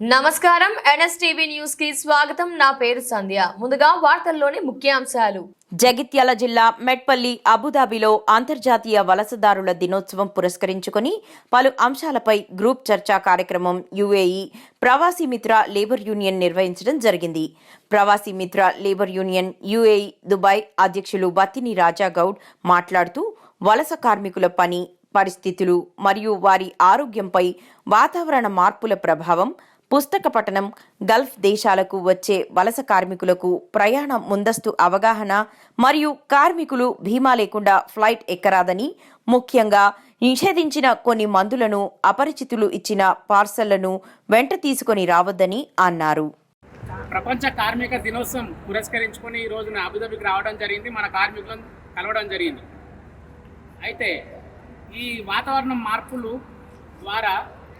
నమస్కారం. ఎన్ఎస్టీవీ న్యూస్కి స్వాగతం. నా పేరు సంధ్య. ముందుగా వార్తల్లోని ముఖ్యాంశాలు. జగిత్యాల జిల్లా మెట్పల్లి అబుదాబిలో అంతర్జాతీయ వలసదారుల దినోత్సవం పురస్కరించుకొని పలు అంశాలపై గ్రూప్ చర్చా కార్యక్రమం యుఏఈ ప్రవాసీ మిత్ర లేబర్ యూనియన్ నిర్వహించడం జరిగింది. Pravasi Mitra labour union UAE Dubai అధ్యక్షులు బత్తిని రాజాగౌడ్ మాట్లాడుతూ వలస కార్మికుల పని పరిస్థితులు మరియు వారి ఆరోగ్యంపై వాతావరణ మార్పుల ప్రభావం పుస్తక పఠనం గల్ఫ్ దేశాలకు వచ్చే వలస కార్మికులకు ప్రయాణ ముందస్తు అవగాహన మరియు కార్మికులు బీమా లేకుండా ఫ్లైట్ ఎక్కరాదని ముఖ్యంగా నిషేధించిన కొన్ని మందులను అపరిచితులు ఇచ్చిన పార్సళ్ళను వెంట తీసుకొని రావద్దని అన్నారు. ప్రపంచ కార్మిక దినోత్సవం పురస్కరించుకొని ఈ రోజున అబుదాబికి రావడం జరిగింది మన కార్మికులను కలవడం జరిగింది. అయితే ఈ వాతావరణం మార్పులు ద్వారా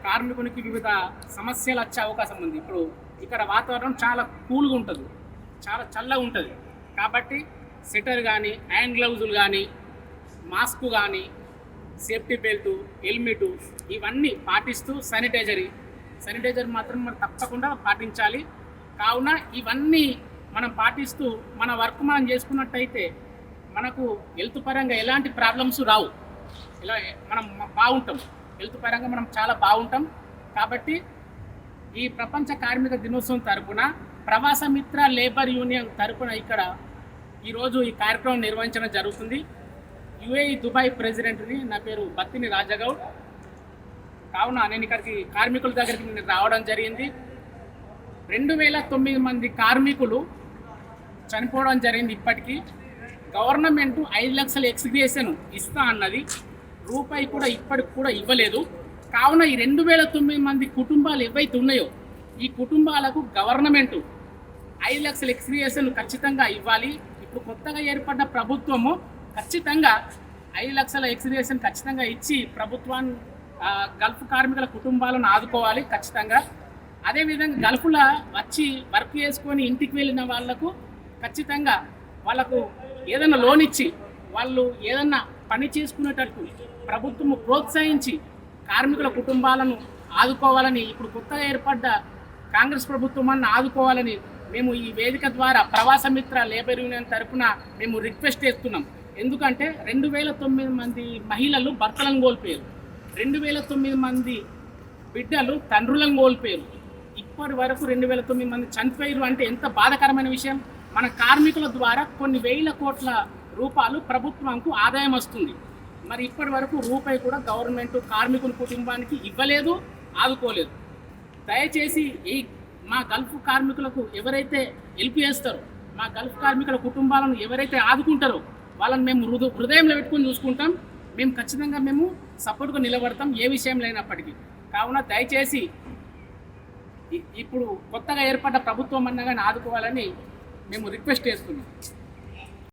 కార్మికునికి వివిధ సమస్యలు వచ్చే అవకాశం ఉంది. ఇప్పుడు ఇక్కడ వాతావరణం చాలా కూల్గా ఉంటుంది. చాలా చల్లగా ఉంటుంది. కాబట్టి స్వెటర్ కానీ హ్యాండ్ గ్లౌజులు కానీ మాస్క్ కానీ సేఫ్టీ బెల్ట్ హెల్మెట్ ఇవన్నీ పాటిస్తూ శానిటైజరీ శానిటైజర్ మాత్రం మనం తప్పకుండా పాటించాలి. కావున ఇవన్నీ మనం పాటిస్తూ మన వర్క్ మనం చేసుకున్నట్టయితే మనకు హెల్త్ పరంగా ఎలాంటి ప్రాబ్లమ్స్ రావు. ఇలా మనం బాగుంటాం. హెల్త్ పరంగా మనం చాలా బాగుంటాం. కాబట్టి ఈ ప్రపంచ కార్మిక దినోత్సవం తరపున ప్రవాస మిత్ర లేబర్ యూనియన్ తరపున ఇక్కడ ఈరోజు ఈ కార్యక్రమం నిర్వహించడం జరుగుతుంది. యుఏఈ దుబాయ్ ప్రెసిడెంట్ని నా పేరు బత్తిని రాజగౌడ్. కావున నేను ఇక్కడికి కార్మికుల దగ్గరికి నేను రావడం జరిగింది. రెండు వేల తొమ్మిది మంది కార్మికులు చనిపోవడం జరిగింది ఇప్పటికీ. గవర్నమెంట్ ఐదు లక్షల ఎక్స్గ్రేషన్ ఇస్తా అన్నది రూపాయి కూడా ఇప్పటికి కూడా ఇవ్వలేదు. కావున ఈ రెండు వేల తొమ్మిది మంది కుటుంబాలు ఏవైతే ఉన్నాయో ఈ కుటుంబాలకు గవర్నమెంట్ ఐదు లక్షల ఎక్స్గ్రేషన్ ఖచ్చితంగా ఇవ్వాలి. ఇప్పుడు కొత్తగా ఏర్పడ్డ ప్రభుత్వము ఖచ్చితంగా ఐదు లక్షల ఎక్స్గ్రేషన్ ఖచ్చితంగా ఇచ్చి ప్రభుత్వాన్ని గల్ఫ్ కార్మికుల కుటుంబాలను ఆదుకోవాలి ఖచ్చితంగా. అదేవిధంగా గల్ఫ్లో వచ్చి వర్క్ చేసుకొని ఇంటికి వెళ్ళిన వాళ్ళకు ఖచ్చితంగా వాళ్ళకు ఏదైనా లోన్ ఇచ్చి వాళ్ళు ఏదన్నా పని చేసుకునేటట్టు ప్రభుత్వం ప్రోత్సహించి కార్మికుల కుటుంబాలను ఆదుకోవాలని ఇప్పుడు కొత్తగా ఏర్పడ్డ కాంగ్రెస్ ప్రభుత్వం అన్న ఆదుకోవాలని మేము ఈ వేదిక ద్వారా ప్రవాస మిత్ర లేబర్ యూనియన్ తరఫున మేము రిక్వెస్ట్ చేస్తున్నాం. ఎందుకంటే రెండు వేల తొమ్మిది మంది మహిళలు భర్తలను కోల్పోయారు. రెండు వేల తొమ్మిది మంది బిడ్డలు తండ్రులను కోల్పోయారు. ఇప్పటి వరకు రెండు వేల తొమ్మిది మంది చనిపోయారు అంటే ఎంత బాధాకరమైన విషయం. మన కార్మికుల ద్వారా కొన్ని వేల కోట్ల రూపాయలు ప్రభుత్వంకు ఆదాయం వస్తుంది. మరి ఇప్పటి వరకు రూపాయి కూడా గవర్నమెంట్ కార్మికుల కుటుంబానికి ఇవ్వలేదు ఆదుకోలేదు. దయచేసి ఈ మా గల్ఫ్ కార్మికులకు ఎవరైతే హెల్ప్ చేస్తారో మా గల్ఫ్ కార్మికుల కుటుంబాలను ఎవరైతే ఆదుకుంటారో వాళ్ళని మేము హృద హృదయంలో పెట్టుకొని చూసుకుంటాం. మేము ఖచ్చితంగా మేము సపోర్ట్గా నిలబడతాం ఏ విషయం లేనప్పటికీ కావున దయచేసి ఇప్పుడు కొత్తగా ఏర్పడ్డ ప్రభుత్వం అన్నా కానీ ఆదుకోవాలని మేము రిక్వెస్ట్ చేస్తున్నాం.